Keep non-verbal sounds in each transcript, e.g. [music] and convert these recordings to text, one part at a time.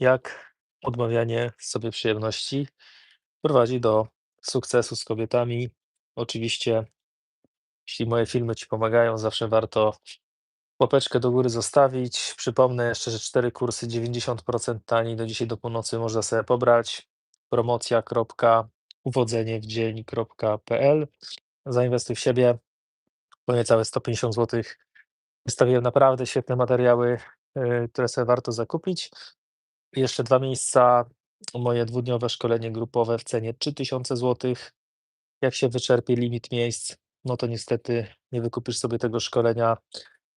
jak odmawianie sobie przyjemności prowadzi do sukcesu z kobietami. Oczywiście, jeśli moje filmy Ci pomagają, zawsze warto łapeczkę do góry zostawić. Przypomnę jeszcze, że 4 kursy 90% taniej do dzisiaj do północy można sobie pobrać. Promocja.uwodzeniewdzień.pl Zainwestuj w siebie. Po niecałe 150 zł wystawiłem naprawdę świetne materiały, yy, które sobie warto zakupić. Jeszcze dwa miejsca, moje dwudniowe szkolenie grupowe w cenie 3000 zł. Jak się wyczerpie limit miejsc, no to niestety nie wykupisz sobie tego szkolenia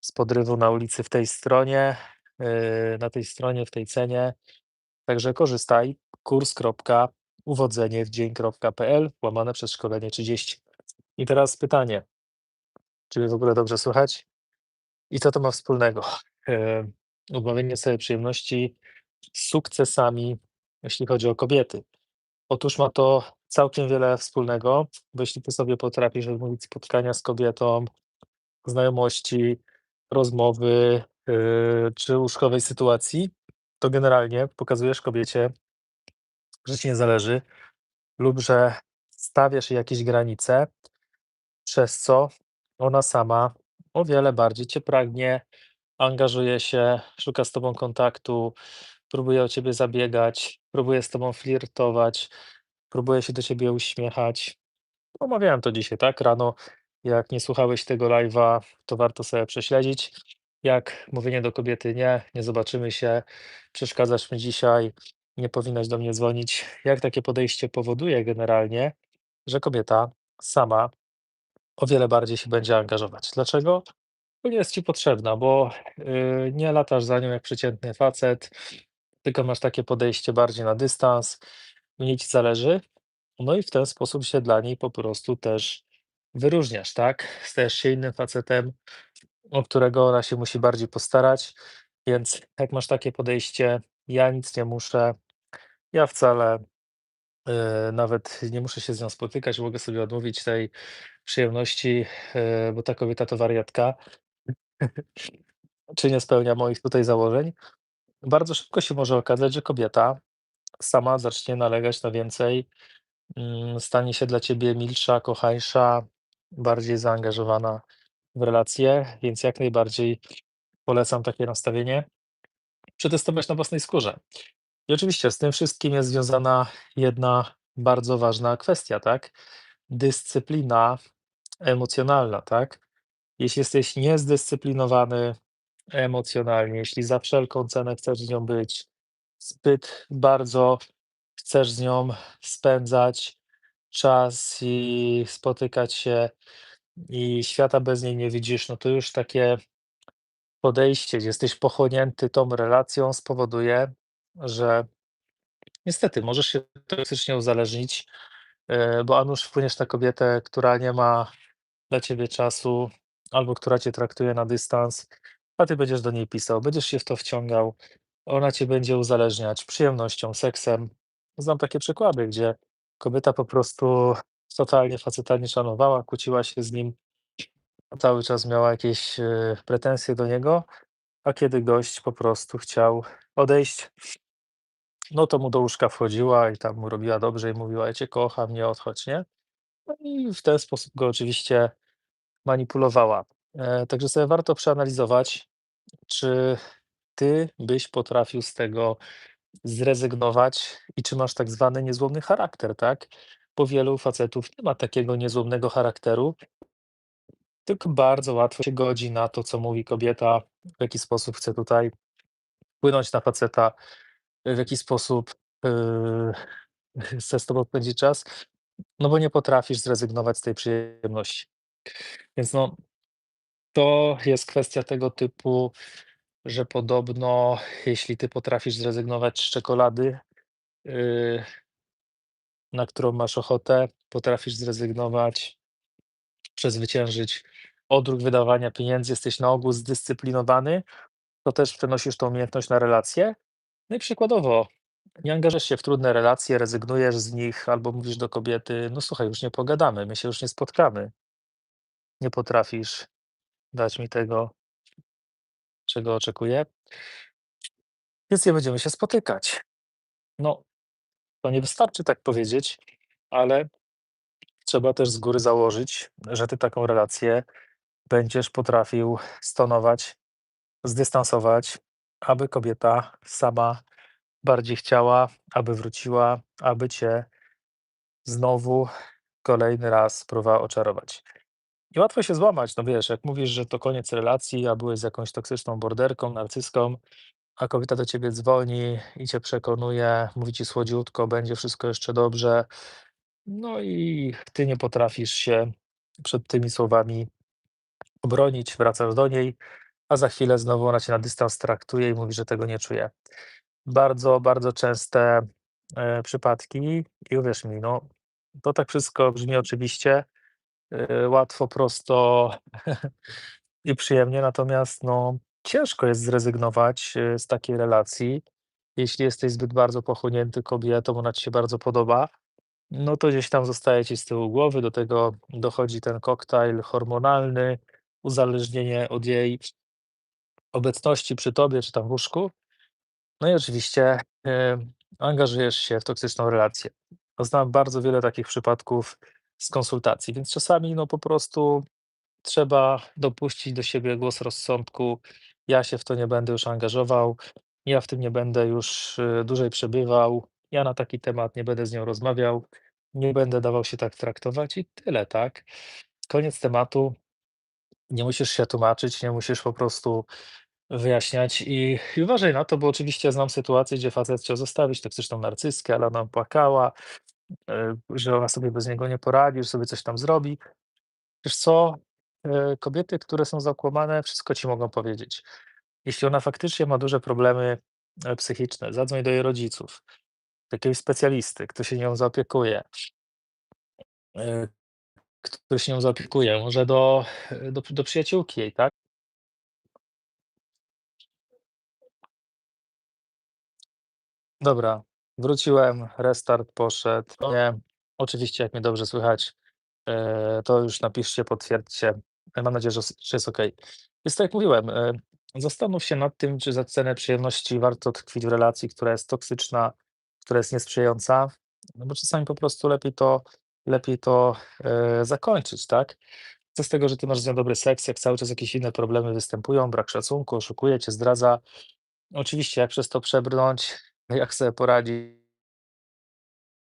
z podrywu na ulicy w tej stronie, yy, na tej stronie, w tej cenie. Także korzystaj. kurs.uwodzeniewdzień.pl łamane przez szkolenie 30. I teraz pytanie, czy mnie w ogóle dobrze słychać? I co to ma wspólnego? Yy, odmawianie sobie przyjemności sukcesami, jeśli chodzi o kobiety. Otóż ma to całkiem wiele wspólnego, bo jeśli ty sobie potrafisz odmówić spotkania z kobietą, znajomości, rozmowy, yy, czy łóżkowej sytuacji, to generalnie pokazujesz kobiecie, że ci nie zależy lub że stawiasz jej jakieś granice, przez co ona sama o wiele bardziej cię pragnie, angażuje się, szuka z tobą kontaktu, próbuje o ciebie zabiegać, próbuje z tobą flirtować, próbuje się do ciebie uśmiechać. Omawiałem to dzisiaj, tak? Rano, jak nie słuchałeś tego live'a, to warto sobie prześledzić. Jak mówienie do kobiety nie, nie zobaczymy się, przeszkadzasz mi dzisiaj, nie powinnaś do mnie dzwonić. Jak takie podejście powoduje generalnie, że kobieta sama o wiele bardziej się będzie angażować. Dlaczego? Bo nie jest ci potrzebna, bo yy, nie latasz za nią jak przeciętny facet, tylko masz takie podejście bardziej na dystans, mniej ci zależy, no i w ten sposób się dla niej po prostu też wyróżniasz, tak? Stajesz się innym facetem, o którego ona się musi bardziej postarać, więc jak masz takie podejście, ja nic nie muszę, ja wcale yy, nawet nie muszę się z nią spotykać, mogę sobie odmówić tej przyjemności, yy, bo ta kobieta to wariatka, [laughs] czy nie spełnia moich tutaj założeń. Bardzo szybko się może okazać, że kobieta sama zacznie nalegać na więcej, mm, stanie się dla ciebie milsza, kochańsza, bardziej zaangażowana w relacje, więc jak najbardziej polecam takie nastawienie przetestować na własnej skórze. I oczywiście z tym wszystkim jest związana jedna bardzo ważna kwestia, tak? Dyscyplina emocjonalna, tak? Jeśli jesteś niezdyscyplinowany emocjonalnie, jeśli za wszelką cenę chcesz z nią być, zbyt bardzo chcesz z nią spędzać czas i spotykać się i świata bez niej nie widzisz, no to już takie podejście, gdzie jesteś pochłonięty tą relacją, spowoduje, że niestety możesz się toksycznie uzależnić, yy, bo a nuż wpłyniesz na kobietę, która nie ma dla ciebie czasu albo która cię traktuje na dystans, a ty będziesz do niej pisał, będziesz się w to wciągał, ona cię będzie uzależniać przyjemnością, seksem. Znam takie przykłady, gdzie kobieta po prostu totalnie faceta nie szanowała, kłóciła się z nim, cały czas miała jakieś yy, pretensje do niego, a kiedy gość po prostu chciał odejść, no to mu do łóżka wchodziła i tam mu robiła dobrze i mówiła: „Ja cię kocham, nie odchodź”, nie? No i w ten sposób go oczywiście manipulowała. Yy, także sobie warto przeanalizować, czy ty byś potrafił z tego zrezygnować i czy masz tak zwany niezłomny charakter, tak? Bo wielu facetów nie ma takiego niezłomnego charakteru tylko bardzo łatwo się godzi na to, co mówi kobieta, w jaki sposób chce tutaj wpłynąć na faceta, w jaki sposób, yy, [laughs] chce z tobą spędzić czas, no bo nie potrafisz zrezygnować z tej przyjemności. Więc no to jest kwestia tego typu, że podobno jeśli ty potrafisz zrezygnować z czekolady, yy na którą masz ochotę, potrafisz zrezygnować, przezwyciężyć odruch wydawania pieniędzy, jesteś na ogół zdyscyplinowany, to też przenosisz tą umiejętność na relacje. No i przykładowo, nie angażujesz się w trudne relacje, rezygnujesz z nich albo mówisz do kobiety: „No słuchaj, już nie pogadamy, my się już nie spotkamy” nie potrafisz dać mi tego czego oczekuję. więc nie będziemy się spotykać. No, to nie wystarczy tak powiedzieć, ale trzeba też z góry założyć, że ty taką relację będziesz potrafił stonować, zdystansować, aby kobieta sama bardziej chciała, aby wróciła, aby cię znowu kolejny raz próbowała oczarować. I łatwo się złamać, no wiesz, jak mówisz, że to koniec relacji, a byłeś z jakąś toksyczną borderką, narcyską, a kobieta do ciebie dzwoni i cię przekonuje, mówi ci słodziutko, będzie wszystko jeszcze dobrze, no i ty nie potrafisz się przed tymi słowami obronić, wracasz do niej, a za chwilę znowu ona cię na dystans traktuje i mówi, że tego nie czuje. Bardzo, bardzo częste e, przypadki i uwierz mi, no to tak wszystko brzmi oczywiście, łatwo, prosto [laughs] i przyjemnie, natomiast no ciężko jest zrezygnować e, z takiej relacji, jeśli jesteś zbyt bardzo pochłonięty kobietą, ona ci się bardzo podoba, no to gdzieś tam zostaje ci z tyłu głowy, do tego dochodzi ten koktajl hormonalny, uzależnienie od jej obecności przy tobie czy tam w łóżku. No i oczywiście e, angażujesz się w toksyczną relację. Znam bardzo wiele takich przypadków z konsultacji, więc czasami no po prostu trzeba dopuścić do siebie głos rozsądku. Ja się w to nie będę już angażował, ja w tym nie będę już e, dłużej przebywał, ja na taki temat nie będę z nią rozmawiał, nie będę dawał się tak traktować i tyle, tak? Koniec tematu. Nie musisz się tłumaczyć, nie musisz po prostu wyjaśniać i, i uważaj na to, bo oczywiście znam sytuację, gdzie facet chciał zostawić toksyczną narcyskę, ale ona płakała, e, że ona sobie bez niego nie poradzi, że sobie coś tam zrobi. Wiesz co, e, kobiety, które są zakłamane, wszystko ci mogą powiedzieć. Jeśli ona faktycznie ma duże problemy e, psychiczne, zadzwoń do jej rodziców, do jakiegoś specjalisty, kto się nią zaopiekuje, e, który się nią zaopiekuje, może do, do, do przyjaciółki jej, tak? Dobra, wróciłem, restart poszedł. Nie, oczywiście, jak mnie dobrze słychać, e, to już napiszcie, potwierdźcie. E, Mam nadzieję, że, że jest ok. Więc tak jak mówiłem, e, zastanów się nad tym, czy za cenę przyjemności warto tkwić w relacji, która jest toksyczna, która jest niesprzyjająca, no bo czasami po prostu lepiej to, lepiej to zakończyć, tak? Co z tego, że ty masz z nią dobry seks, jak cały czas jakieś inne problemy występują, brak szacunku, oszukuje cię, zdradza. Oczywiście, jak przez to przebrnąć, jak sobie poradzić,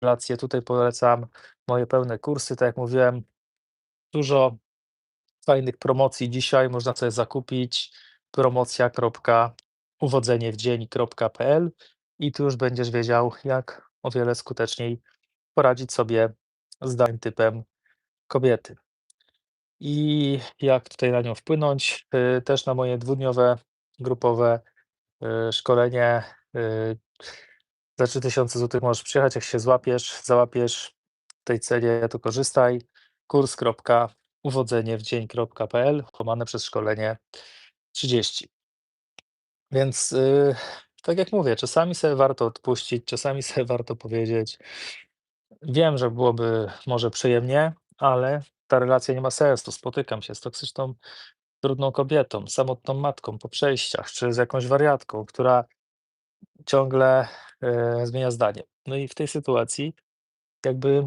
relacje, tutaj polecam moje pełne kursy, tak jak mówiłem, dużo fajnych promocji dzisiaj można sobie zakupić. Promocja.uwodzeniewdzień.pl i tu już będziesz wiedział, jak o wiele skuteczniej poradzić sobie z danym typem kobiety. I jak tutaj na nią wpłynąć, y, też na moje dwudniowe grupowe y, szkolenie y, za 3000 zł możesz przyjechać, jak się złapiesz, załapiesz w tej cenie, to korzystaj. kurs.uwodzeniewdzień.pl łamane przez szkolenie 30. Więc yy, tak jak mówię, czasami sobie warto odpuścić, czasami sobie [laughs] warto powiedzieć. Wiem, że byłoby może przyjemnie, ale ta relacja nie ma sensu. Spotykam się z toksyczną, trudną kobietą, samotną matką po przejściach, czy z jakąś wariatką, która ciągle e, zmienia zdanie. No i w tej sytuacji, jakby,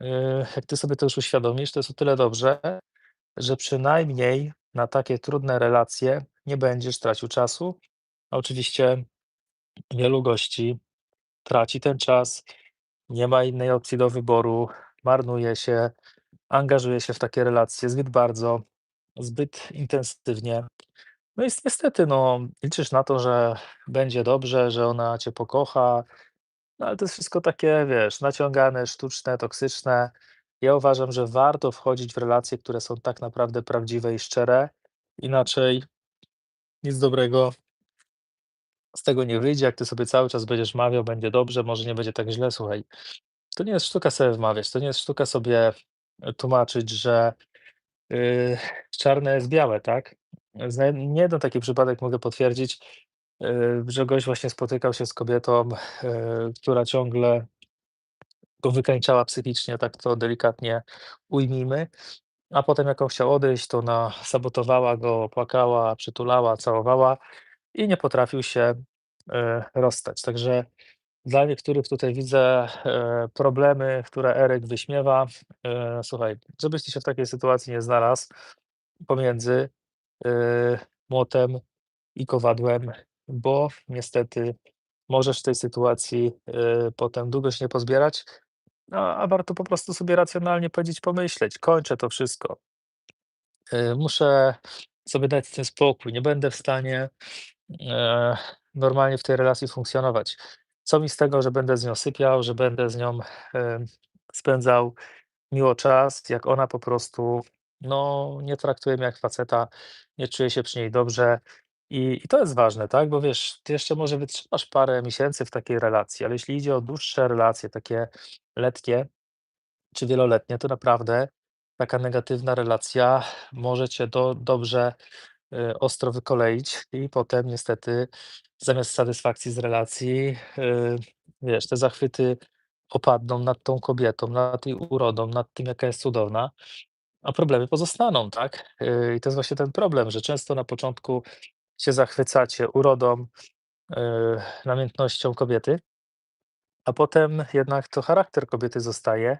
e, jak ty sobie to już uświadomisz, to jest o tyle dobrze, że przynajmniej na takie trudne relacje nie będziesz tracił czasu. A oczywiście wielu gości traci ten czas, nie ma innej opcji do wyboru, marnuje się, angażuje się w takie relacje zbyt bardzo, zbyt intensywnie. No i niestety, no, liczysz na to, że będzie dobrze, że ona cię pokocha, no ale to jest wszystko takie, wiesz, naciągane, sztuczne, toksyczne. Ja uważam, że warto wchodzić w relacje, które są tak naprawdę prawdziwe i szczere. Inaczej nic dobrego z tego nie wyjdzie. Jak ty sobie cały czas będziesz mawiał, będzie dobrze, może nie będzie tak źle. Słuchaj, to nie jest sztuka sobie wmawiać, to nie jest sztuka sobie e, tłumaczyć, że yy, czarne jest białe, tak? Nie jeden taki przypadek mogę potwierdzić, yy, że gość właśnie spotykał się z kobietą, yy, która ciągle go wykańczała psychicznie, tak to delikatnie ujmijmy, a potem jak on chciał odejść, to ona sabotowała go, płakała, przytulała, całowała i nie potrafił się e, rozstać. Także dla niektórych tutaj widzę e, problemy, które Eryk wyśmiewa. E, słuchaj, żebyś ty się w takiej sytuacji nie znalazł pomiędzy e, młotem i kowadłem, bo niestety możesz w tej sytuacji e, potem długo się nie pozbierać, no, a warto po prostu sobie racjonalnie powiedzieć, pomyśleć, kończę to wszystko. E, muszę sobie dać tym spokój, nie będę w stanie normalnie w tej relacji funkcjonować. Co mi z tego, że będę z nią sypiał, że będę z nią spędzał miło czas, jak ona po prostu no, nie traktuje mnie jak faceta, nie czuje się przy niej dobrze. I, I to jest ważne, tak? Bo wiesz, ty jeszcze może wytrzymasz parę miesięcy w takiej relacji, ale jeśli idzie o dłuższe relacje, takie letnie czy wieloletnie, to naprawdę taka negatywna relacja może cię do, dobrze y, ostro wykoleić i potem niestety zamiast satysfakcji z relacji, y, wiesz, te zachwyty opadną nad tą kobietą, nad jej urodą, nad tym, jaka jest cudowna, a problemy pozostaną, tak? Y, I to jest właśnie ten problem, że często na początku się zachwycacie urodą, y, namiętnością kobiety, a potem jednak to charakter kobiety zostaje,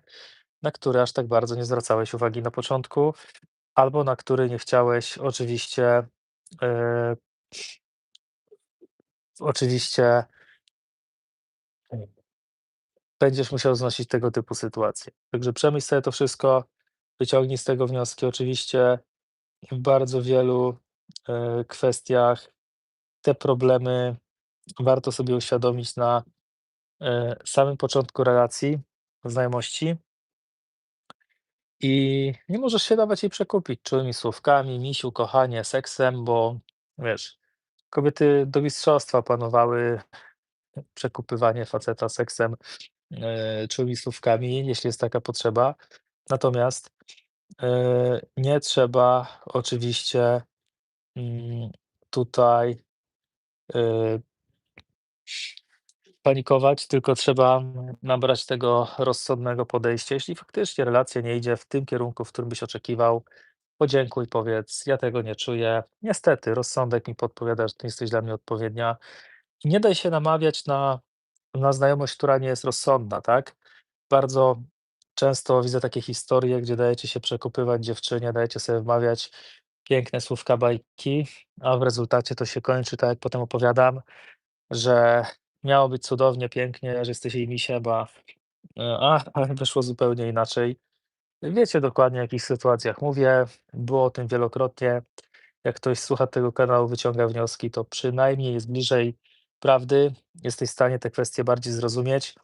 na który aż tak bardzo nie zwracałeś uwagi na początku, albo na który nie chciałeś oczywiście, y, oczywiście będziesz musiał znosić tego typu sytuacje. Także przemyśl sobie to wszystko, wyciągnij z tego wnioski. Oczywiście w bardzo wielu e, kwestiach te problemy warto sobie uświadomić na e, samym początku relacji, znajomości i nie możesz się dawać jej przekupić czułymi słówkami, misiu, kochanie, seksem, bo wiesz, kobiety do mistrzostwa panowały przekupywanie faceta seksem, e, czułymi słówkami, jeśli jest taka potrzeba. Natomiast e, nie trzeba oczywiście mm, tutaj e, panikować, tylko trzeba nabrać tego rozsądnego podejścia. Jeśli faktycznie relacja nie idzie w tym kierunku, w którym byś oczekiwał, podziękuj, powiedz: Ja tego nie czuję. Niestety, rozsądek mi podpowiada, że ty jesteś dla mnie odpowiednia. I nie daj się namawiać na, na znajomość, która nie jest rozsądna, tak? Bardzo często widzę takie historie, gdzie dajecie się przekupywać dziewczynie, dajecie sobie wmawiać piękne słówka bajki, a w rezultacie to się kończy tak, jak potem opowiadam, że miało być cudownie, pięknie, że jesteś jej misia, ba, e, a, ale wyszło zupełnie inaczej. Wiecie dokładnie, o jakich sytuacjach mówię, było o tym wielokrotnie. Jak ktoś słucha tego kanału, wyciąga wnioski, to przynajmniej jest bliżej prawdy, jesteś w stanie te kwestie bardziej zrozumieć.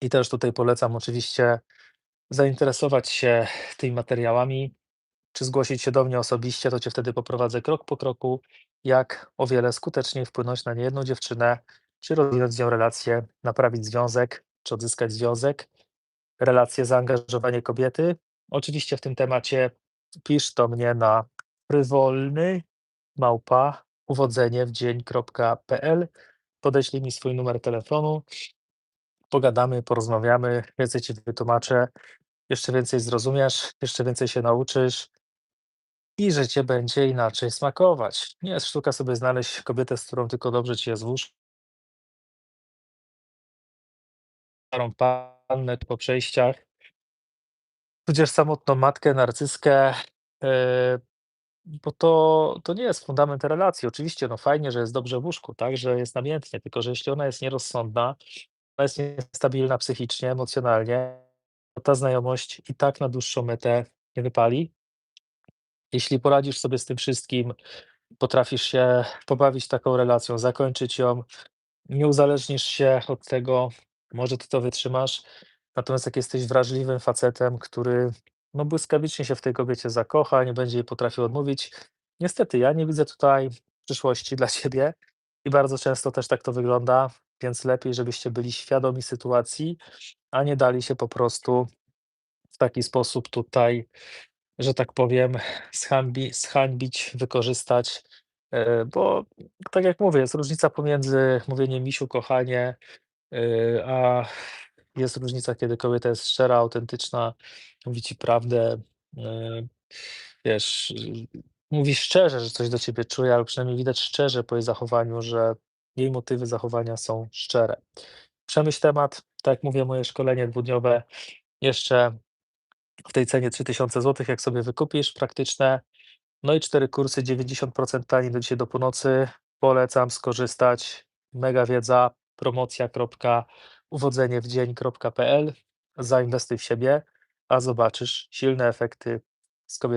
I też tutaj polecam oczywiście zainteresować się tymi materiałami, czy zgłosić się do mnie osobiście, to cię wtedy poprowadzę krok po kroku, jak o wiele skuteczniej wpłynąć na niejedną dziewczynę, czy rozwinąć z nią relację, naprawić związek, czy odzyskać związek, relacje, zaangażowanie kobiety. Oczywiście w tym temacie pisz do mnie na frywolny małpa uwodzenie w dzień.pl. Podeślij mi swój numer telefonu, pogadamy, porozmawiamy, więcej ci wytłumaczę, jeszcze więcej zrozumiesz, jeszcze więcej się nauczysz i życie będzie inaczej smakować. Nie jest sztuka sobie znaleźć kobietę, z którą tylko dobrze ci jest w łóżku, starą pannę po przejściach, tudzież samotną matkę, narcyskę, e, bo to, to nie jest fundament relacji. Oczywiście, no fajnie, że jest dobrze w łóżku, tak, że jest namiętnie, tylko że jeśli ona jest nierozsądna, jest niestabilna psychicznie, emocjonalnie, to ta znajomość i tak na dłuższą metę nie wypali. Jeśli poradzisz sobie z tym wszystkim, potrafisz się pobawić taką relacją, zakończyć ją, nie uzależnisz się od tego, może ty to wytrzymasz. Natomiast jak jesteś wrażliwym facetem, który no błyskawicznie się w tej kobiecie zakocha, nie będzie jej potrafił odmówić, niestety ja nie widzę tutaj przyszłości dla ciebie i bardzo często też tak to wygląda, więc lepiej, żebyście byli świadomi sytuacji, a nie dali się po prostu w taki sposób tutaj że tak powiem, zhańbi zhańbić, wykorzystać, e, bo tak jak mówię, jest różnica pomiędzy mówieniem „misiu, kochanie”, e, a jest różnica, kiedy kobieta jest szczera, autentyczna, mówi ci prawdę, e, wiesz, mówi szczerze, że coś do ciebie czuje, albo przynajmniej widać szczerze po jej zachowaniu, że jej motywy zachowania są szczere. Przemyśl temat, tak jak mówię, moje szkolenie dwudniowe jeszcze w tej cenie 3000 zł, jak sobie wykupisz, praktyczne. No i 4 kursy 90% taniej do dzisiaj do północy. Polecam skorzystać. Mega wiedza, promocja.uwodzeniewdzień.pl. Zainwestuj w siebie, a zobaczysz silne efekty z kobietą